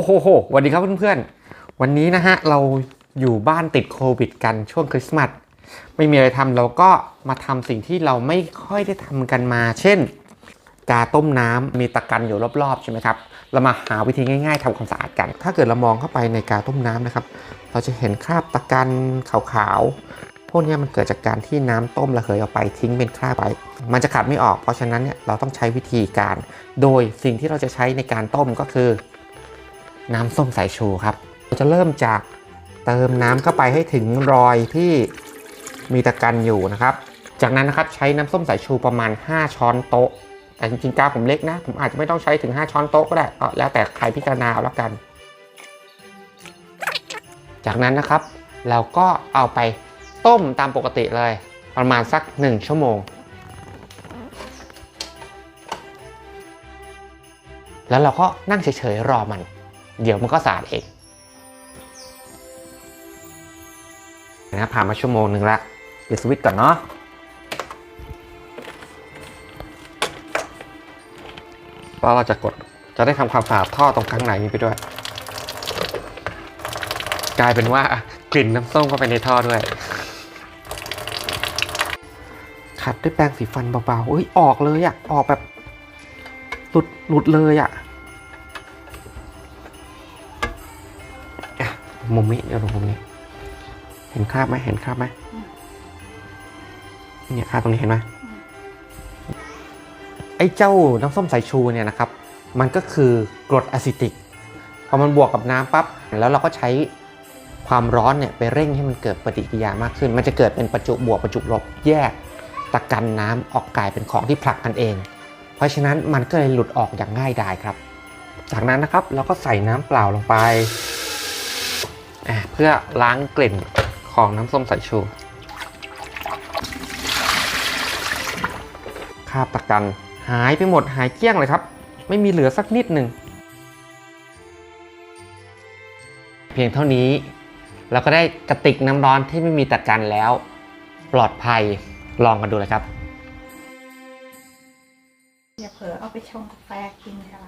โหโหสวัสดีครับเพื่อนๆ วันนี้นะฮะเราอยู่บ้านติดโควิดกันช่วงคริสต์มาสไม่มีอะไรทำเราก็มาทำสิ่งที่เราไม่ค่อยได้ทำกันมา เช่น กาต้มน้ำมีตะกันอยู่รอบๆใช่ไหมครับ เรามาหาวิธีง่าย ๆทำความสะอาดกัน ถ้าเกิดเรามองเข้าไปในกาต้มน้ำนะครับ เราจะเห็นคราบตะกันขาวๆ พวกนี้มันเกิดจากการที่น้ำต้มระเหยออกไปทิ้งเป็นคราบไป มันจะขัดไม่ออก เพราะฉะนั้นเนี่ยเราต้องใช้วิธีการ โดยสิ่งที่เราจะใช้ในการต้มก็คือ น้ำส้มสายชูครับ เราจะเริ่มจากเติมน้ำเข้าไปให้ถึงรอยที่มีตะกันอยู่นะครับ จากนั้นนะครับใช้น้ำส้มสายชูประมาณ 5 ช้อนโต๊ะ แต่จริงๆกาผมเล็กนะ ผมอาจจะไม่ต้องใช้ถึง 5 ช้อนโต๊ะก็ได้ก็แล้วแต่ใครพิจารณาเอาละกัน จากนั้นนะครับ เราก็เอาไปต้มตามปกติเลย ประมาณสัก 1 ชั่วโมง แล้วเราก็นั่งเฉยๆรอมัน เดี๋ยวมันก็สะอาดเองนะผ่านมาชั่วโมงหนึ่งละปิดสวิตช์ก่อนเนาะแล้วเราจะกดจะได้ทำความสะอาดท่อตรงข้างในนี้ไปด้วย กลายเป็นว่ากลิ่นน้ำส้มเข้าไปในท่อด้วยขัดด้วยแปรงสีฟันเบาๆเอ้ยออกเลยอะออกแบบหลุดหลุดเลยอะ มุมนี้เดี๋ยวดูมุมนี้ เห็นคราบไหมเห็นคราบไหมเนี่ยคราบตรงนี้เห็นไหมไอ้เจ้าน้ำส้มสายชูเนี่ยนะครับ มันก็คือกรดอะซิติกพอมันบวกกับน้ำปั๊บแล้วเราก็ใช้ความร้อนเนี่ยไปเร่งให้มันเกิดปฏิกิริยามากขึ้น มันจะเกิดเป็นประจุบวกประจุลบแยกตะกันน้ำออกกลายเป็นของที่ผลักกันเอง เพราะฉะนั้นมันก็เลยหลุดออกอย่างง่ายดายครับ จากนั้นนะครับเราก็ใส่น้ำเปล่าลงไป เพื่อล้างกลิ่นของน้ำส้มสายชูคราบตะกันหายไปหมดหายเกลี้ยงเลยครับ ไม่มีเหลือสักนิดหนึ่ง เพียงเท่านี้ เราก็ได้กระติกน้ำร้อนที่ไม่มีตะกันแล้ว ปลอดภัยลองกันดูเลยครับ อย่าเผลอเอาไปชงกาแฟกินค่ะ